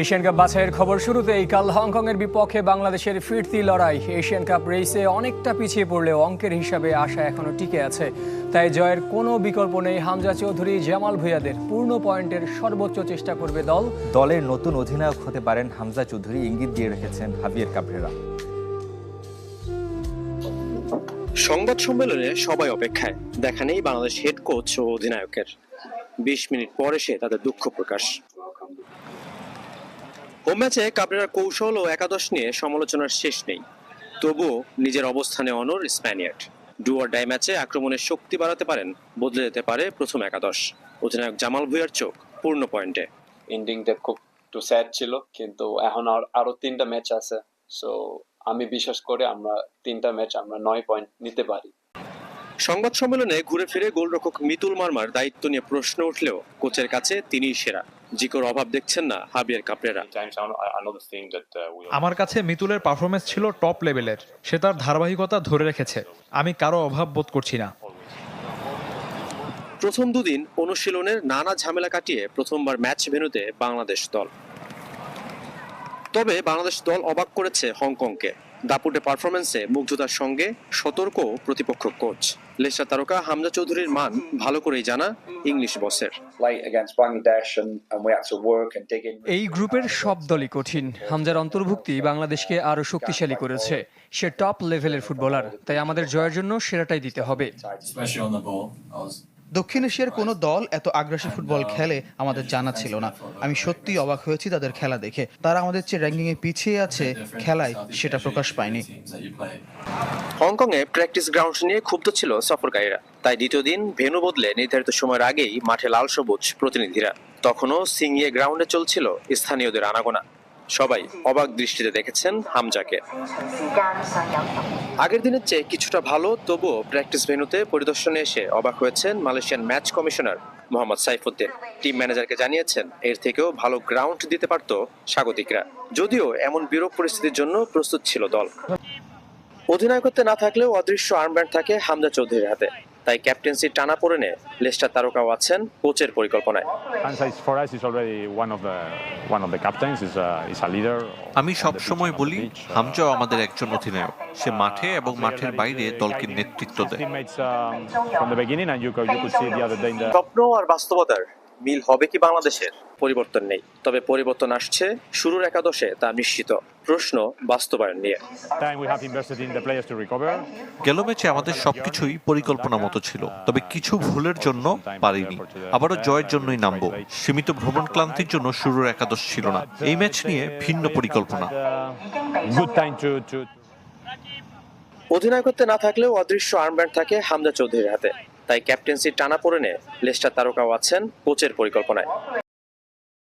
Asian cup বাছাইয়ের খবর শুরুতেই কাল হংকংয়ের বিপক্ষে বাংলাদেশের ফিরতি লড়াই। এশিয়ান কাপ রেসে অনেকটা পিছিয়ে পড়লেও অঙ্কের হিসাবে আশা এখনও টিকে আছে। তাই জয়ের কোনো বিকল্প নেই হামজা চৌধুরী জামাল ভুঁইয়াদের। পূর্ণ পয়েন্টের সর্বোচ্চ চেষ্টা করবে দল। দলের নতুন অধিনায়ক হতে পারেন হামজা চৌধুরী ইঙ্গিত দিয়ে রেখেছেন হাবিয়ার কাবরেরা সংবাদ সম্মেলনে সবাই অপেক্ষায়। দেখা নেই বাংলাদেশ হেড কোচ ও অধিনায়কের। বিশ মিনিট পর এসে তাদের দুঃখ প্রকাশ। হোম ম্যাচে কাবরেরার কৌশল ও একাদশ নিয়ে সমালোচনার শেষ নেই। তবুও নিজের অবস্থানে অনর স্প্যানিয়ার্ড। ডুয়ার ডাই ম্যাচে আক্রমণের শক্তি বাড়াতে পারেন বদলে যেতে পারে প্রথম একাদশ। অধিনায়ক জামাল ভুঁইয়ার চোখ পূর্ণ পয়েন্টে। এন্ডিংটা খুব একটু স্যাড ছিল কিন্তু এখন আর আরও তিনটা ম্যাচ আছে সো আমি বিশ্বাস করে আমরা তিনটা ম্যাচ আমরা নয় পয়েন্ট নিতে পারি। সংবাদ সম্মেলনে ঘুরে ফিরে গোলরক্ষক মিতুল মার্মার দায়িত্ব নিয়ে প্রশ্ন উঠলেও কোচের কাছে তিনিই সেরা। জিকোর অভাব দেখছেন না হাবিয়ার কাপড়েরা? Uh, আমার কাছে মিতুলের পারফরমেন্স ছিল টপ লেভেলের সে তার ধারাবাহিকতা ধরে রেখেছে। আমি কারও অভাব বোধ করছি না। প্রথম দুদিন অনুশীলনের নানা ঝামেলা কাটিয়ে প্রথমবার ম্যাচ ভেন্যুতে বাংলাদেশ দল। তবে বাংলাদেশ দল অবাক করেছে হংকংকে। দাপুটে পারফরমেন্সে মুগ্ধতার সঙ্গে সতর্ক প্রতিপক্ষ কোচ লেসা তারকা হামজা চৌধুরীর মান ভালো করেই জানা ইংলিশ বসের. এই গ্রুপের সব দলই কঠিন। হামজার অন্তর্ভুক্তি বাংলাদেশকে আরও শক্তিশালী করেছে। সে টপ লেভেলের ফুটবলার তাই আমাদের জয়ের জন্য সেরাটাই দিতে হবে। দক্ষিণ এশিয়ার কোনো দল এত আগ্রাসী ফুটবল খেলে আমাদের জানা ছিল না। আমি সত্যিই অবাক হয়েছি তাদের খেলা দেখে। তারা আমাদের চেয়ে র্যাঙ্কিংয়ে পিছিয়ে আছে খেলায়, সেটা প্রকাশ পায়নি. হংকংয়ে প্র্যাকটিস গ্রাউন্ড নিয়ে ক্ষুব্ধ ছিল সফরকারীরা। তাই দ্বিতীয় দিন ভেন্যু বদলে নির্ধারিত সময়ের আগেই মাঠে লাল সবুজ প্রতিনিধিরা। তখনও সিংয়ে গ্রাউন্ডে চলছিল স্থানীয়দের আনাগোনা। সবাই অবাক দৃষ্টিতে দেখেছেন হামজাকে। আগের দিনের চেয়ে কিছুটা ভালো, তবুও প্র্যাকটিস ভেন্যুতে পরিদর্শনে এসে অবাক হয়েছেন Malaysian match commissioner Mohammad Saifuddin. Team ম্যানেজারকে জানিয়েছেন, এর থেকেও ভালো গ্রাউন্ড দিতে পারত স্বাগতিকরা। যদিও এমন বিরূপ পরিস্থিতির জন্য প্রস্তুত ছিল দল। অধিনায়কত্বে না থাকলেও অদৃশ্য আর্মব্যান্ড থাকে হামজা চৌধুরীর হাতে। তাই ক্যাপ্টেন্সি টানা পড়ে নিয়ে লেস্টার তারকাও আছেন কোচের পরিকল্পনায়। আমি সব বলি হামজাও আমাদের একজন অধিনায়ক। সে মাঠে এবং মাঠের বাইরে দলকে নেতৃত্ব দেয়। স্বপ্ন আর বাস্তবতার মিল হবে কি বাংলাদেশের? পরিবর্তন নেই। তবে পরিবর্তন আসছে শুরুর একাদশে তা নিশ্চিত। প্রশ্ন বাস্তবায়ন নিয়ে. গেল ম্যাচে আমাদের সবকিছুই পরিকল্পনা মতো ছিল। তবে কিছু ভুলের জন্য পারিনি। আবারও জয়ের জন্যই নামবো। সীমিত ভ্রমণ ক্লান্তির জন্য শুরুর একাদশ ছিল না। এই ম্যাচ নিয়ে ভিন্ন পরিকল্পনা। অধিনায়কত্বে না থাকলেও অদৃশ্য আর্মব্যান্ড থাকে হামজা চৌধুরীর হাতে। তাই ক্যাপ্টেন্সি টানা পড়েনে লেস্টার তারকাও আছেন কোচের পরিকল্পনায়।